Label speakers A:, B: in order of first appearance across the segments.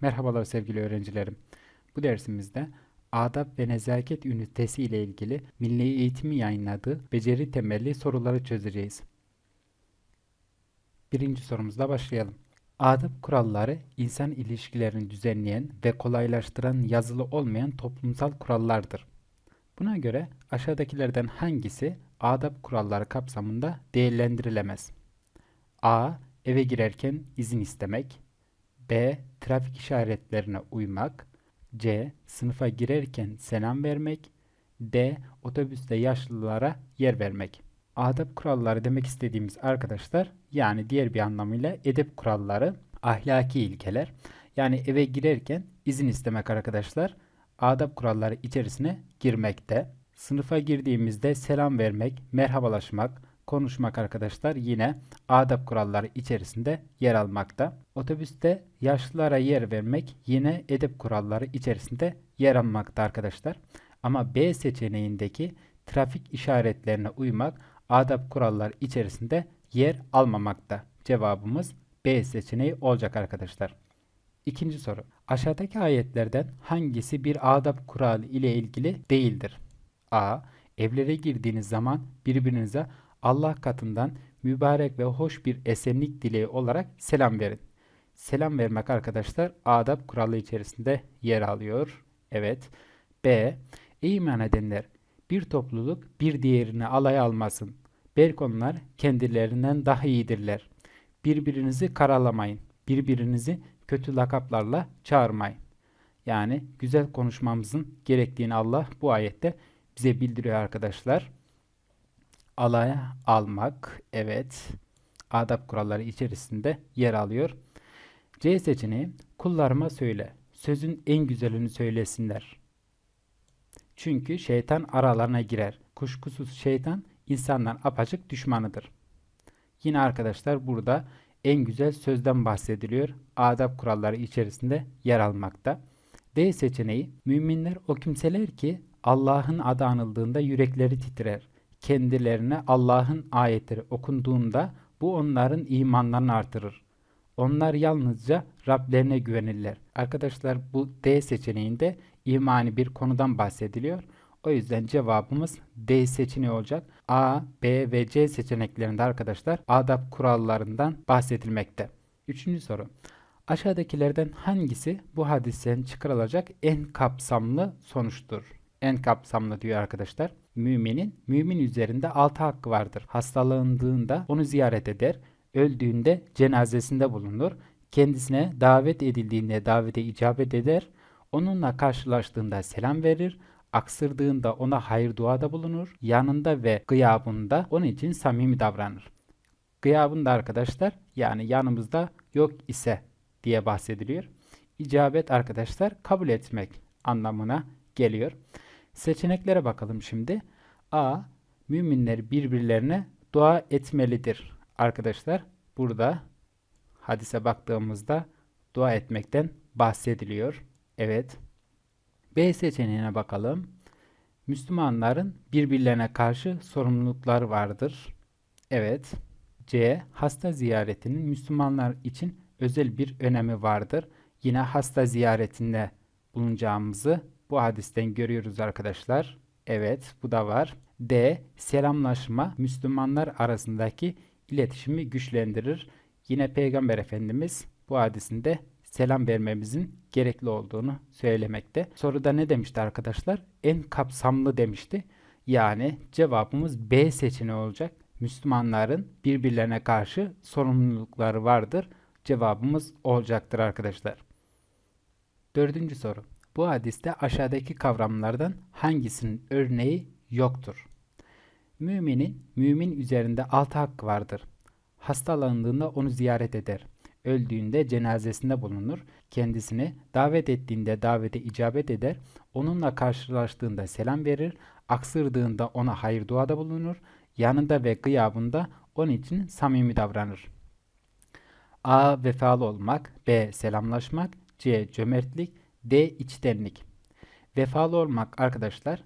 A: Merhabalar sevgili öğrencilerim. Bu dersimizde adab ve nezaket ünitesi ile ilgili Milli Eğitim'i yayınladığı beceri temelli soruları çözeceğiz. Birinci sorumuzla başlayalım. Adab kuralları insan ilişkilerini düzenleyen ve kolaylaştıran yazılı olmayan toplumsal kurallardır. Buna göre aşağıdakilerden hangisi adab kuralları kapsamında değerlendirilemez? A. Eve girerken izin istemek. B. Trafik işaretlerine uymak. C. Sınıfa girerken selam vermek. D. Otobüste yaşlılara yer vermek. Adab kuralları demek istediğimiz arkadaşlar yani diğer bir anlamıyla edep kuralları, ahlaki ilkeler. Yani eve girerken izin istemek arkadaşlar adab kuralları içerisine girmekte. Sınıfa girdiğimizde selam vermek, merhabalaşmak, konuşmak arkadaşlar yine adab kuralları içerisinde yer almakta. Otobüste yaşlılara yer vermek yine edep kuralları içerisinde yer almakta arkadaşlar. Ama B seçeneğindeki trafik işaretlerine uymak adab kuralları içerisinde yer almamakta. Cevabımız B seçeneği olacak arkadaşlar. İkinci soru. Aşağıdaki ayetlerden hangisi bir adab kuralı ile ilgili değildir? A. Evlere girdiğiniz zaman birbirinize Allah katından mübarek ve hoş bir esenlik dileği olarak selam verin. Selam vermek arkadaşlar adab kuralı içerisinde yer alıyor. Evet. B. Ey iman edenler! Bir topluluk bir diğerini alay almasın. Belki onlar kendilerinden daha iyidirler. Birbirinizi karalamayın. Birbirinizi kötü lakaplarla çağırmayın. Yani güzel konuşmamızın gerektiğini Allah bu ayette bize bildiriyor arkadaşlar. Alaya almak, evet, adab kuralları içerisinde yer alıyor. C seçeneği, kullarıma söyle, sözün en güzelini söylesinler. Çünkü şeytan aralarına girer. Kuşkusuz şeytan insanların apaçık düşmanıdır. Yine arkadaşlar burada en güzel sözden bahsediliyor. Adab kuralları içerisinde yer almakta. D seçeneği müminler o kimseler ki Allah'ın adı anıldığında yürekleri titrer. Kendilerine Allah'ın ayetleri okunduğunda bu onların imanlarını artırır. Onlar yalnızca Rablerine güvenirler. Arkadaşlar bu D seçeneğinde imani bir konudan bahsediliyor. O yüzden cevabımız D seçeneği olacak. A, B ve C seçeneklerinde arkadaşlar adab kurallarından bahsedilmekte. Üçüncü soru. Aşağıdakilerden hangisi bu hadisten çıkarılacak en kapsamlı sonuçtur? En kapsamlı diyor arkadaşlar. Müminin mümin üzerinde altı hakkı vardır. Hastalandığında onu ziyaret eder. Öldüğünde cenazesinde bulunur. Kendisine davet edildiğinde davete icabet eder. Onunla karşılaştığında selam verir aksırdığında ona hayır duada bulunur. Yanında ve gıyabında onun için samimi davranır. Gıyabında arkadaşlar yani yanımızda yok ise diye bahsediliyor. İcabet arkadaşlar kabul etmek anlamına geliyor. Seçeneklere bakalım şimdi. A. Müminler birbirlerine dua etmelidir. Arkadaşlar burada hadise baktığımızda dua etmekten bahsediliyor. Evet. B seçeneğine bakalım. Müslümanların birbirlerine karşı sorumlulukları vardır. Evet. C. Hasta ziyaretinin Müslümanlar için özel bir önemi vardır. Yine hasta ziyaretinde bulunacağımızı bu hadisten görüyoruz arkadaşlar. Evet bu da var. D. Selamlaşma Müslümanlar arasındaki iletişimi güçlendirir. Yine Peygamber Efendimiz bu hadisinde selam vermemizin gerekli olduğunu söylemekte. Soruda ne demişti arkadaşlar? En kapsamlı demişti. Yani cevabımız B seçeneği olacak. Müslümanların birbirlerine karşı sorumlulukları vardır. Cevabımız olacaktır arkadaşlar. Dördüncü soru. Bu hadiste aşağıdaki kavramlardan hangisinin örneği yoktur? Müminin, mümin üzerinde altı hakkı vardır. Hastalandığında onu ziyaret eder. Öldüğünde cenazesinde bulunur. Kendisini davet ettiğinde davete icabet eder. Onunla karşılaştığında selam verir. Aksırdığında ona hayır duada bulunur. Yanında ve gıyabında onun için samimi davranır. A. Vefalı olmak. B. Selamlaşmak. C. Cömertlik. D. içtenlik. Vefalı olmak arkadaşlar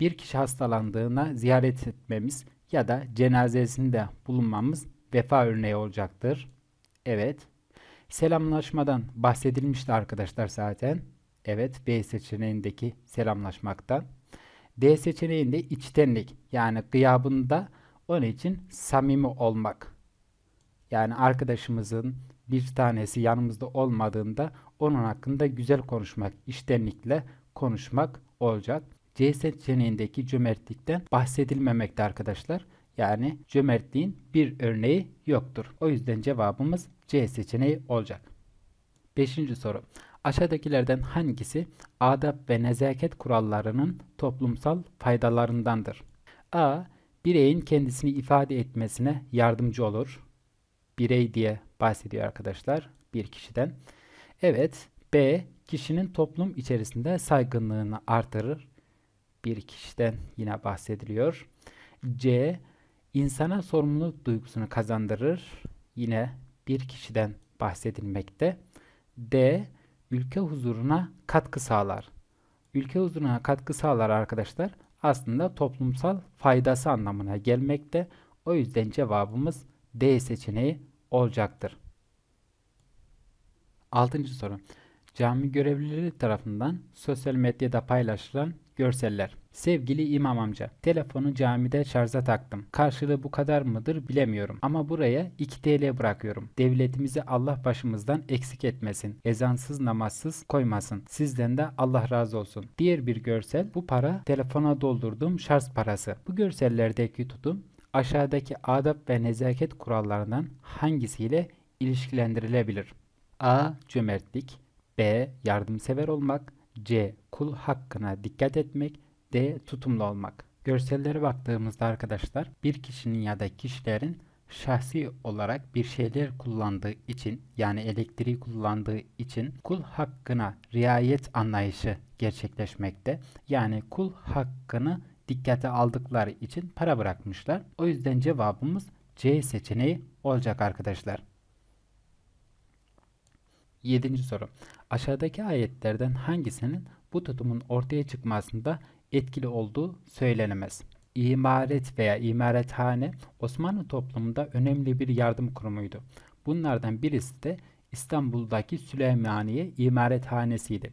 A: bir kişi hastalandığına ziyaret etmemiz ya da cenazesinde bulunmamız vefa örneği olacaktır. Evet. Selamlaşmadan bahsedilmişti arkadaşlar zaten. Evet B seçeneğindeki selamlaşmaktan. D seçeneğinde içtenlik yani gıyabında onun için samimi olmak. Yani arkadaşımızın bir tanesi yanımızda olmadığında onun hakkında güzel konuşmak, içtenlikle konuşmak olacak. C seçeneğindeki cömertlikten bahsedilmemekte arkadaşlar. Yani cömertliğin bir örneği yoktur. O yüzden cevabımız C seçeneği olacak. Beşinci soru. Aşağıdakilerden hangisi adab ve nezaket kurallarının toplumsal faydalarındandır? A. Bireyin kendisini ifade etmesine yardımcı olur. Birey diye bahsediyor arkadaşlar bir kişiden. Evet. B. Kişinin toplum içerisinde saygınlığını artırır. Bir kişiden yine bahsediliyor. C. insana sorumluluk duygusunu kazandırır. Yine bir kişiden bahsedilmekte. D. Ülke huzuruna katkı sağlar. Ülke huzuruna katkı sağlar arkadaşlar. Aslında toplumsal faydası anlamına gelmekte. O yüzden cevabımız D seçeneği olacaktır. Altıncı soru. Cami görevlileri tarafından sosyal medyada paylaşılan görseller. Sevgili imam amca, telefonu camide şarja taktım. Karşılığı bu kadar mıdır bilemiyorum. Ama buraya 2 TL bırakıyorum. Devletimizi Allah başımızdan eksik etmesin. Ezansız namazsız koymasın. Sizden de Allah razı olsun. Diğer bir görsel bu para telefona doldurduğum şarj parası. Bu görsellerdeki tutum aşağıdaki adab ve nezaket kurallarından hangisiyle ilişkilendirilebilir? A. Cömertlik B. Yardımsever olmak C. Kul hakkına dikkat etmek D. Tutumlu olmak. Görsellere baktığımızda arkadaşlar bir kişinin ya da kişilerin şahsi olarak bir şeyler kullandığı için yani elektriği kullandığı için kul hakkına riayet anlayışı gerçekleşmekte. Yani kul hakkını dikkate aldıkları için para bırakmışlar. O yüzden cevabımız C seçeneği olacak arkadaşlar. Yedinci soru. Aşağıdaki ayetlerden hangisinin bu tutumun ortaya çıkmasında etkili olduğu söylenemez. İmaret veya imarethane Osmanlı toplumunda önemli bir yardım kurumuydu. Bunlardan birisi de İstanbul'daki Süleymaniye İmarethanesi'ydi.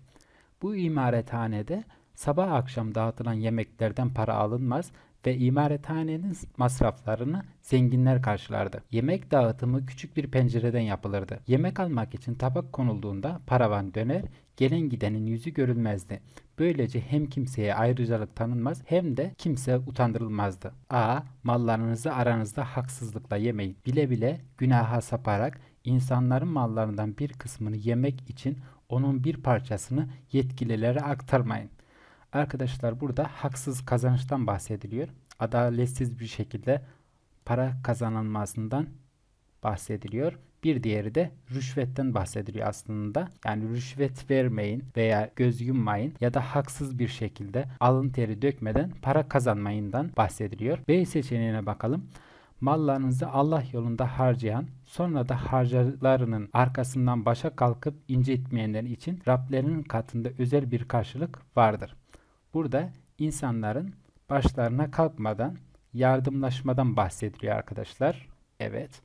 A: Bu imarethanede sabah akşam dağıtılan yemeklerden para alınmaz ve imarethanenin masraflarını zenginler karşılardı. Yemek dağıtımı küçük bir pencereden yapılırdı. Yemek almak için tabak konulduğunda paravan döner, gelen gidenin yüzü görülmezdi. Böylece hem kimseye ayrıcalık tanınmaz hem de kimse utandırılmazdı. A. Mallarınızı aranızda haksızlıkla yemeyin. Bile bile günaha saparak insanların mallarından bir kısmını yemek için onun bir parçasını yetkililere aktarmayın. Arkadaşlar burada haksız kazançtan bahsediliyor. Adaletsiz bir şekilde para kazanılmasından bahsediliyor. Bir diğeri de rüşvetten bahsediliyor aslında. Yani rüşvet vermeyin veya göz yummayın ya da haksız bir şekilde alın teri dökmeden para kazanmayından bahsediliyor. B seçeneğine bakalım. Mallarınızı Allah yolunda harcayan, sonra da harcalarının arkasından başa kalkıp incitmeyenler için Rablerinin katında özel bir karşılık vardır. Burada insanların başlarına kalkmadan yardımlaşmadan bahsediliyor arkadaşlar. Evet.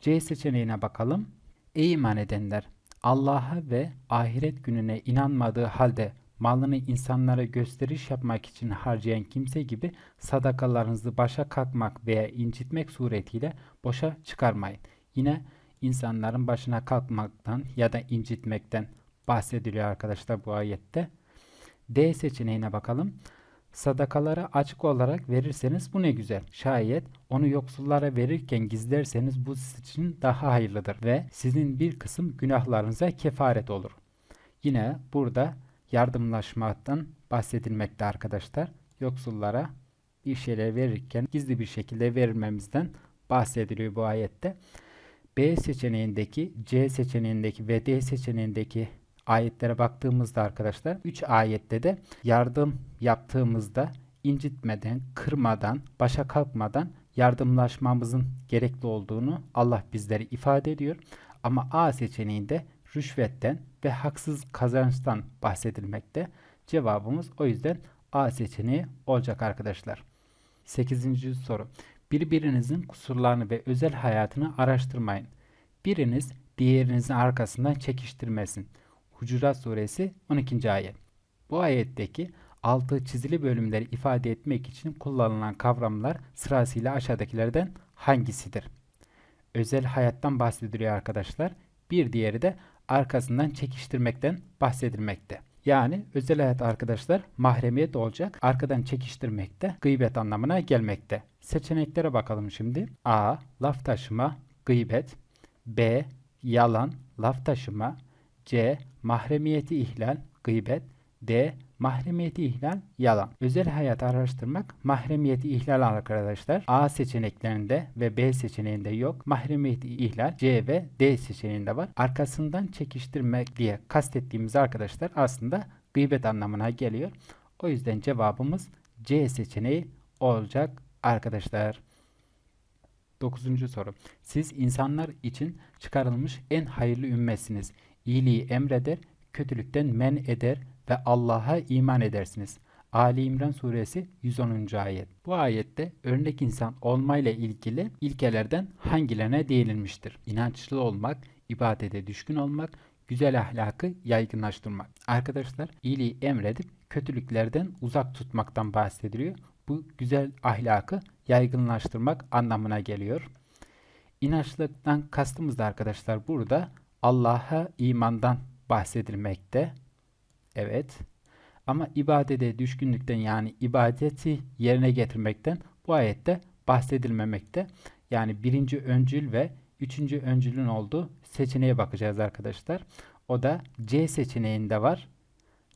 A: C seçeneğine bakalım. Ey iman edenler! Allah'a ve ahiret gününe inanmadığı halde malını insanlara gösteriş yapmak için harcayan kimse gibi sadakalarınızı başa kalkmak veya incitmek suretiyle boşa çıkarmayın. Yine insanların başına kalkmaktan ya da incitmekten bahsediliyor arkadaşlar bu ayette. D seçeneğine bakalım. Sadakaları açık olarak verirseniz bu ne güzel. Şayet onu yoksullara verirken gizlerseniz bu sizin daha hayırlıdır ve sizin bir kısım günahlarınıza kefaret olur. Yine burada yardımlaşmaktan bahsedilmekte arkadaşlar. Yoksullara bir şeyler verirken gizli bir şekilde verilmemizden bahsediliyor bu ayette. B seçeneğindeki, C seçeneğindeki ve D seçeneğindeki ayetlere baktığımızda arkadaşlar 3 ayette de yardım yaptığımızda incitmeden, kırmadan, başa kalkmadan yardımlaşmamızın gerekli olduğunu Allah bizlere ifade ediyor. Ama A seçeneğinde rüşvetten ve haksız kazançtan bahsedilmekte. Cevabımız o yüzden A seçeneği olacak arkadaşlar. 8. soru. Birbirinizin kusurlarını ve özel hayatını araştırmayın. Biriniz diğerinizin arkasından çekiştirmesin. Hucurat suresi 12. ayet. Bu ayetteki altı çizili bölümleri ifade etmek için kullanılan kavramlar sırasıyla aşağıdakilerden hangisidir? Özel hayattan bahsediliyor arkadaşlar. Bir diğeri de arkasından çekiştirmekten bahsedilmekte. Yani özel hayat arkadaşlar mahremiyet olacak. Arkadan çekiştirmek de gıybet anlamına gelmekte. Seçeneklere bakalım şimdi. A. Laf taşıma, gıybet. B. Yalan, laf taşıma. C. Mahremiyeti ihlal, gıybet. D. Mahremiyeti ihlal, yalan. Özel hayat araştırmak mahremiyeti ihlal arkadaşlar. A seçeneklerinde ve B seçeneğinde yok. Mahremiyeti ihlal C ve D seçeneğinde var. Arkasından çekiştirmek diye kastettiğimiz arkadaşlar aslında gıybet anlamına geliyor. O yüzden cevabımız C seçeneği olacak arkadaşlar. Dokuzuncu soru. Siz insanlar için çıkarılmış en hayırlı ümmetsiniz. İyiliği emreder, kötülükten men eder ve Allah'a iman edersiniz. Ali İmran suresi 110. ayet. Bu ayette örnek insan olmayla ilgili ilkelerden hangilerine değinilmiştir? İnançlı olmak, ibadete düşkün olmak, güzel ahlakı yaygınlaştırmak. Arkadaşlar iyiliği emredip kötülüklerden uzak tutmaktan bahsediliyor. Bu güzel ahlakı yaygınlaştırmak anlamına geliyor. İnançlıktan kastımız da arkadaşlar burada Allah'a imandan bahsedilmekte. Evet. Ama ibadete düşkünlükten yani ibadeti yerine getirmekten bu ayette bahsedilmemekte. Yani birinci öncül ve üçüncü öncülün olduğu seçeneğe bakacağız arkadaşlar. O da C seçeneğinde var.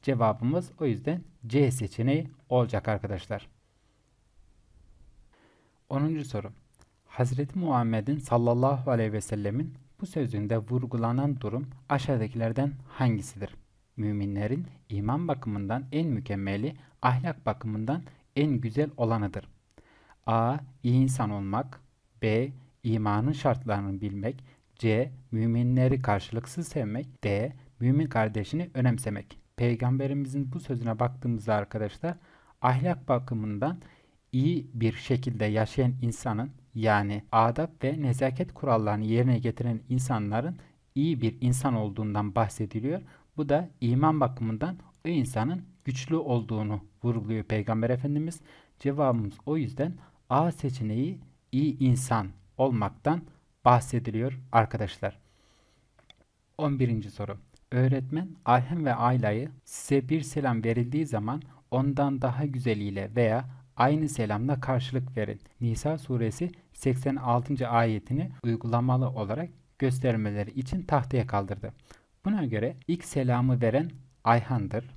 A: Cevabımız o yüzden C seçeneği olacak arkadaşlar. 10. soru. Hazreti Muhammed'in sallallahu aleyhi ve sellemin bu sözünde vurgulanan durum aşağıdakilerden hangisidir? Müminlerin iman bakımından en mükemmeli, ahlak bakımından en güzel olanıdır. A. iyi insan olmak. B. imanın şartlarını bilmek. C. Müminleri karşılıksız sevmek. D. Mümin kardeşini önemsemek. Peygamberimizin bu sözüne baktığımızda arkadaşlar ahlak bakımından iyi bir şekilde yaşayan insanın yani adab ve nezaket kurallarını yerine getiren insanların iyi bir insan olduğundan bahsediliyor. Bu da iman bakımından o insanın güçlü olduğunu vurguluyor Peygamber Efendimiz. Cevabımız o yüzden A seçeneği iyi insan olmaktan bahsediliyor arkadaşlar. 11. soru. Öğretmen Ayhan ve Ayla'yı size bir selam verildiği zaman ondan daha güzeliyle veya aynı selamla karşılık verin. Nisa suresi 86. ayetini uygulamalı olarak göstermeleri için tahtaya kaldırdı. Buna göre ilk selamı veren Ayhan'dır.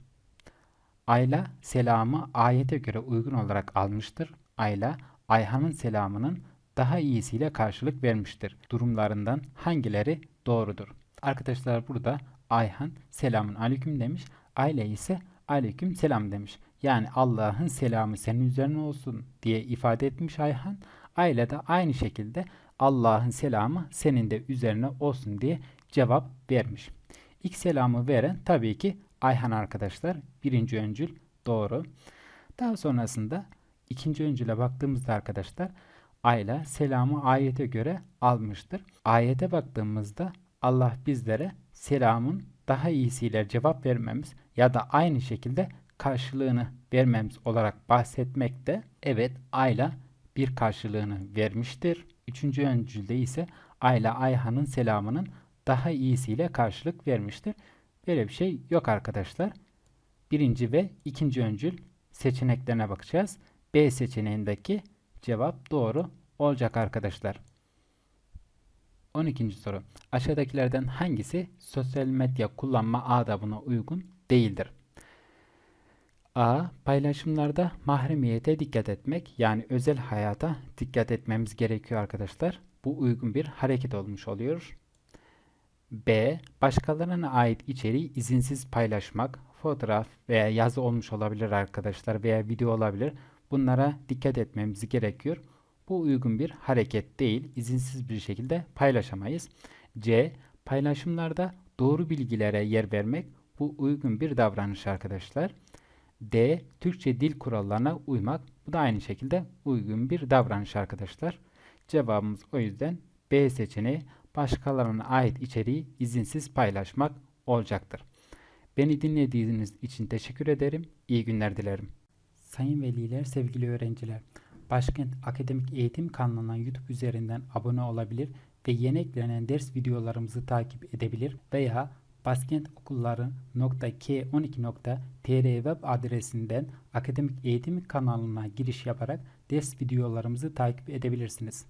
A: Ayla selamı ayete göre uygun olarak almıştır. Ayla Ayhan'ın selamının daha iyisiyle karşılık vermiştir. Durumlarından hangileri doğrudur? Arkadaşlar burada Ayhan selamun aleyküm demiş. Ayla ise aleyküm selam demiş. Yani Allah'ın selamı senin üzerine olsun diye ifade etmiş Ayhan. Ayla da aynı şekilde Allah'ın selamı senin de üzerine olsun diye cevap vermiş. İlk selamı veren tabii ki Ayhan arkadaşlar. Birinci öncül doğru. Daha sonrasında ikinci öncüle baktığımızda arkadaşlar Ayla selamı ayete göre almıştır. Ayete baktığımızda Allah bizlere selamın daha iyisiyle cevap vermemiz ya da aynı şekilde karşılığını vermemiz olarak bahsetmekte. Evet Ayla bir karşılığını vermiştir. Üçüncü öncülde ise Ayla Ayhan'ın selamının daha iyisiyle karşılık vermiştir. Böyle bir şey yok arkadaşlar. Birinci ve ikinci öncül seçeneklerine bakacağız. B seçeneğindeki cevap doğru olacak arkadaşlar. 12. soru. Aşağıdakilerden hangisi sosyal medya kullanma adabına uygun değildir? A. Paylaşımlarda mahremiyete dikkat etmek yani özel hayata dikkat etmemiz gerekiyor arkadaşlar. Bu uygun bir hareket olmuş oluyor. B. Başkalarına ait içeriği izinsiz paylaşmak, fotoğraf veya yazı olmuş olabilir arkadaşlar veya video olabilir. Bunlara dikkat etmemiz gerekiyor. Bu uygun bir hareket değil. İzinsiz bir şekilde paylaşamayız. C. Paylaşımlarda doğru bilgilere yer vermek. Bu uygun bir davranış arkadaşlar. D. Türkçe dil kurallarına uymak. Bu da aynı şekilde uygun bir davranış arkadaşlar. Cevabımız o yüzden B seçeneği başkalarına ait içeriği izinsiz paylaşmak olacaktır. Beni dinlediğiniz için teşekkür ederim. İyi günler dilerim. Sayın veliler, sevgili öğrenciler. Başkent Akademik Eğitim kanalına YouTube üzerinden abone olabilir ve yeni eklenen ders videolarımızı takip edebilir veya baskentokulları.k12.tr web adresinden akademik eğitim kanalına giriş yaparak ders videolarımızı takip edebilirsiniz.